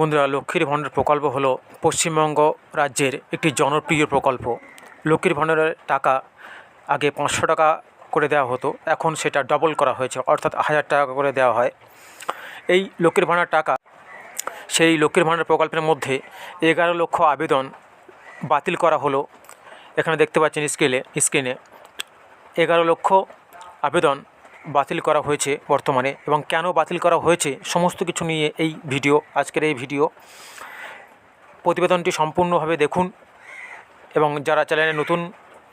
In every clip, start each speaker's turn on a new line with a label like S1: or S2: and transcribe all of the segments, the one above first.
S1: বন্ধুরা, লক্ষ্মীর ভাণ্ডার প্রকল্প হলো পশ্চিমবঙ্গ রাজ্যের একটি জনপ্রিয় প্রকল্প। লক্ষ্মীর ভাণ্ডারের টাকা আগে পাঁচশো টাকা করে দেওয়া হতো, এখন সেটা ডবল করা হয়েছে, অর্থাৎ হাজার টাকা করে দেওয়া হয়। এই লক্ষ্মীর ভাণ্ডার টাকা, সেই লক্ষ্মীর ভাণ্ডার প্রকল্পের মধ্যে এগারো লক্ষ আবেদন বাতিল করা হলো। এখানে দেখতে পাচ্ছেন স্কেলে স্ক্রিনে এগারো লক্ষ আবেদন বাতিল করা হয়েছে বর্তমানে এবং কেন বাতিল করা হয়েছে সমস্ত কিছু নিয়ে এই ভিডিও, আজকের এই ভিডিও। প্রতিবেদনটি সম্পূর্ণভাবে দেখুন এবং যারা চ্যানেলে নতুন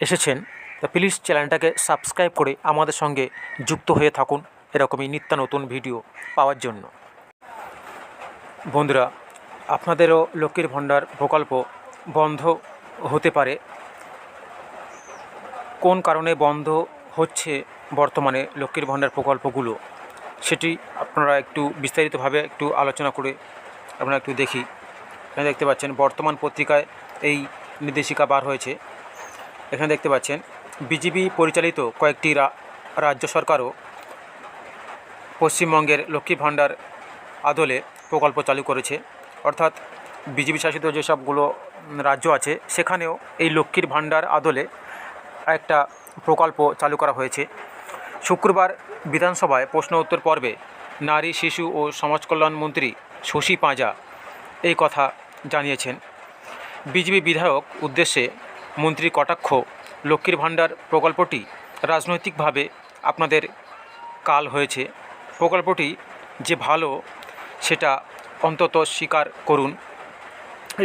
S1: এসেছেন, তা প্লিজ চ্যানেলটাকে সাবস্ক্রাইব করে আমাদের সঙ্গে যুক্ত হয়ে থাকুন এরকমই নিত্য নতুন ভিডিও পাওয়ার জন্য। বন্ধুরা, আপনাদেরও লক্ষ্মীর ভাণ্ডার প্রকল্প বন্ধ হতে পারে। কোন কারণে বন্ধ হচ্ছে বর্তমানে লক্ষ্মীর ভাণ্ডার প্রকল্পগুলো, সেটি আপনারা একটু বিস্তারিতভাবে একটু আলোচনা করে আপনারা একটু দেখি। এখানে দেখতে পাচ্ছেন, বর্তমান পত্রিকায় এই নির্দেশিকা বার হয়েছে। এখানে দেখতে পাচ্ছেন বিজেপি পরিচালিত কয়েকটি রাজ্য সরকারও পশ্চিমবঙ্গের লক্ষ্মী ভাণ্ডার আদলে প্রকল্প চালু করেছে। অর্থাৎ বিজেপি শাসিত যেসবগুলো রাজ্য আছে, সেখানেও এই লক্ষ্মীর ভাণ্ডার আদলে একটা প্রকল্প চালু করা হয়েছে। শুক্রবার বিধানসভায় প্রশ্ন উত্তর পর্বে নারী, শিশু ও সমাজকল্যাণ মন্ত্রী শশী পাঁজা এই কথা জানিয়েছেন। বিজেপি বিধায়ক উদ্দেশ্যে মন্ত্রী কটাক্ষ, লক্ষ্মীর ভাণ্ডার প্রকল্পটি রাজনৈতিকভাবে আপনাদের কাল হয়েছে। প্রকল্পটি যে ভালো, সেটা অন্তত স্বীকার করুন।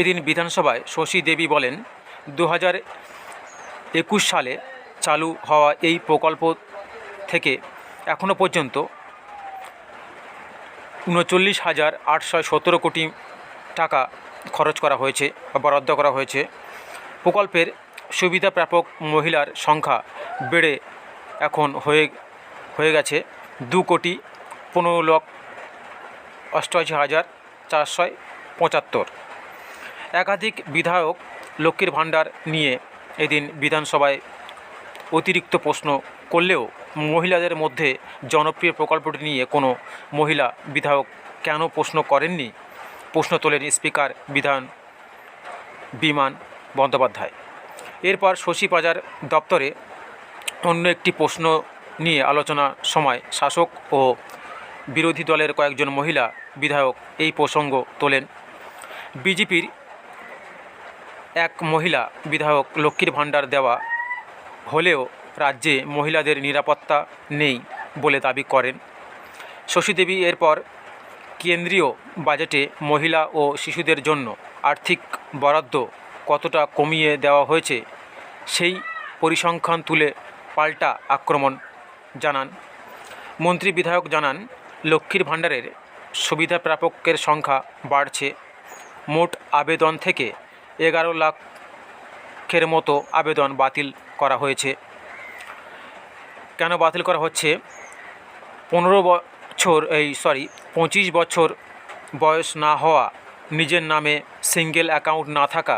S1: এদিন বিধানসভায় শশী দেবী বলেন দু একুশ সালে চালু হওয়া এই প্রকল্প থেকে এখনও পর্যন্ত উনচল্লিশ হাজার আটশো সতেরো কোটি টাকা খরচ করা হয়েছে বা বরাদ্দ করা হয়েছে। প্রকল্পের সুবিধা প্রাপক মহিলার সংখ্যা বেড়ে এখন হয়ে হয়ে গেছে দু কোটি পনেরো লক্ষ অষ্টআশি হাজার চারশো পঁচাত্তর। একাধিক বিধায়ক লক্ষ্মীর ভাণ্ডার নিয়ে এদিন বিধানসভায় অতিরিক্ত প্রশ্ন করলেও মহিলাদের মধ্যে জনপ্রিয় প্রকল্পটি নিয়ে কোনো মহিলা বিধায়ক কেন প্রশ্ন করেননি? প্রশ্ন তোলেন স্পিকার বিধান বিমান বন্দ্যোপাধ্যায়। এরপর শশী বাজার দপ্তরে অন্য একটি প্রশ্ন নিয়ে আলোচনা সময় শাসক ও বিরোধী দলের কয়েকজন মহিলা বিধায়ক এই প্রসঙ্গ তোলেন। বিজেপির এক মহিলা বিধায়ক লক্ষ্মীর ভাণ্ডার দেওয়া হলেও রাজ্যে মহিলাদের নিরাপত্তা নেই বলে দাবি করেন। শশীদেবী এরপর কেন্দ্রীয় বাজেটে মহিলা ও শিশুদের জন্য আর্থিক বরাদ্দ কতটা কমিয়ে দেওয়া হয়েছে সেই পরিসংখ্যান তুলে পাল্টা আক্রমণ জানান। মন্ত্রী বিধায়ক জানান, লক্ষ্মীর ভাণ্ডারের সুবিধা প্রাপকের সংখ্যা বাড়ছে। মোট আবেদন থেকে এগারো লাখের মতো আবেদন বাতিল করা হয়েছে। কেন বাতিল করা হচ্ছে? পনেরো বছর, এই সরি পঁচিশ বছর বয়স না হওয়া, নিজের নামে সিঙ্গেল অ্যাকাউন্ট না থাকা,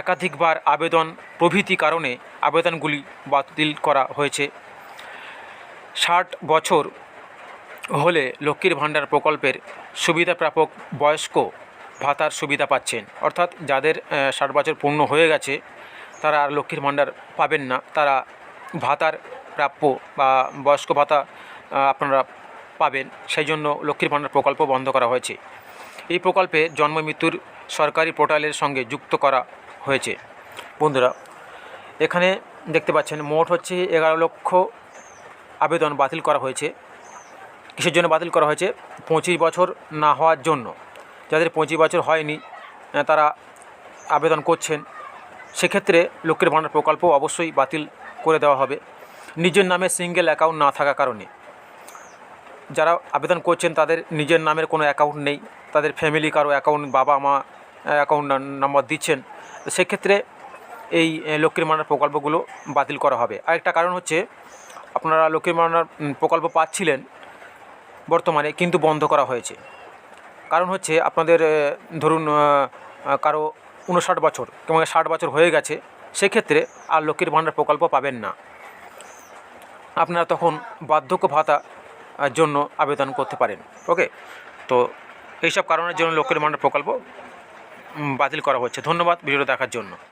S1: একাধিকবার আবেদন প্রভৃতি কারণে আবেদনগুলি বাতিল করা হয়েছে। ষাট বছর হলে লক্ষ্মীর ভাণ্ডার প্রকল্পের সুবিধা প্রাপক বয়স্ক ভাতার সুবিধা পাচ্ছেন। অর্থাৎ যাদের ষাট বছর পূর্ণ হয়ে গেছে, তারা আর লক্ষ্মীর ভাণ্ডার পাবেন না। তারা ভাতার প্রাপ্য বা বয়স্ক ভাতা আপনারা পাবেন। সেই জন্য লক্ষ্মীর ভাণ্ডার প্রকল্প বন্ধ করা হয়েছে। এই প্রকল্পে জন্ম, মৃত্যুর সরকারি পোর্টালের সঙ্গে যুক্ত করা হয়েছে। বন্ধুরা, এখানে দেখতে পাচ্ছেন, মোট হচ্ছে এগারো লক্ষ আবেদন বাতিল করা হয়েছে। কিসের জন্য বাতিল করা হয়েছে? পঁচিশ বছর না হওয়ার জন্য। যাদের পঁচিশ বছর হয়নি তারা আবেদন করছেন। সেক্ষেত্রে লক্ষ্মীর ভাণ্ডার প্রকল্প অবশ্যই বাতিল করে দেওয়া হবে। নিজের নামে সিঙ্গেল অ্যাকাউন্ট না থাকার কারণে। যারা আবেদন করছেন তাদের নিজের নামের কোনো অ্যাকাউন্ট নেই। তাদের ফ্যামিলি কারও অ্যাকাউন্ট বাবা মা অ্যাকাউন্ট নাম্বার দিচ্ছেন। সেক্ষেত্রে এই লক্ষ্মীর ভাণ্ডার প্রকল্পগুলো বাতিল করা হবে। আরেকটা কারণ হচ্ছে আপনারা লক্ষ্মীর উম, প্রকল্প পাচ্ছিলেন বর্তমানে কিন্তু বন্ধ করা হয়েছে। কারণ হচ্ছে আপনাদের ধরুন কারও উনষাট বছর কিংবা ষাট বছর হয়ে গেছে সেক্ষেত্রে আর লক্ষ্মীর ভাণ্ডার প্রকল্প পাবেন না। আপনারা তখন বার্ধক্য ভাতা জন্য আবেদন করতে পারেন। ওকে তো এইসব কারণের জন্য লক্ষ্মীর ভাণ্ডার প্রকল্প বাতিল করা হচ্ছে। ধন্যবাদ ভিডিওটা দেখার জন্য।